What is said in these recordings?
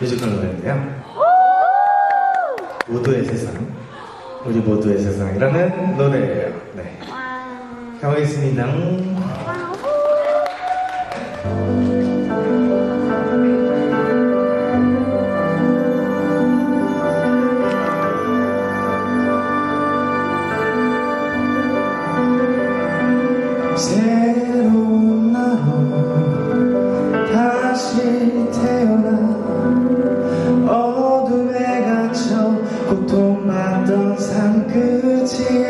뮤지컬 노래인데요. 모두의 세상, 우리 모두의 세상이라는 노래예요. 네. 가보겠습니다. Sing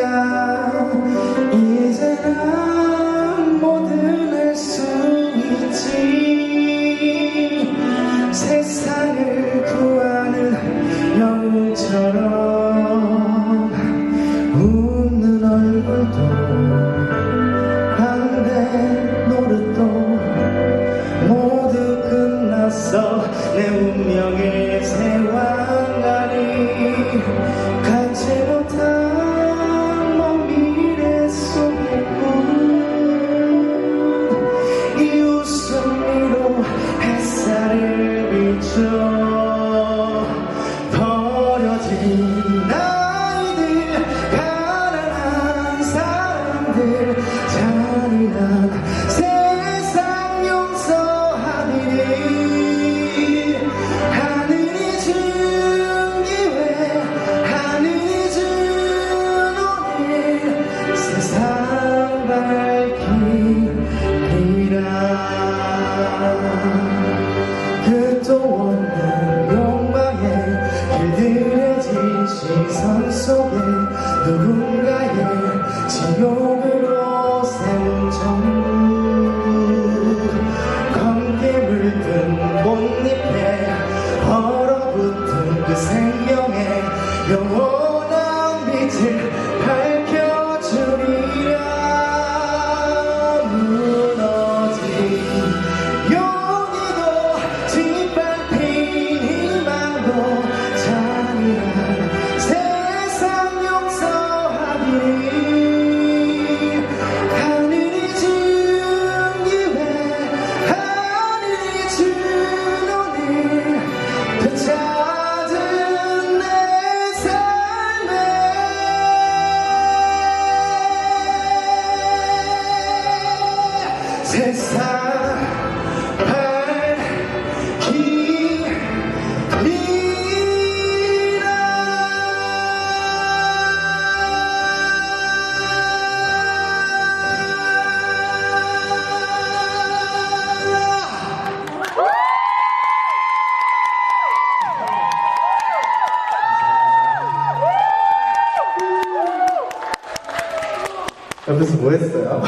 so 용으로 생전물 검게 물든 꽃잎에 얼어붙은 그 생명의 영혼 옆에서 뭐 했어요?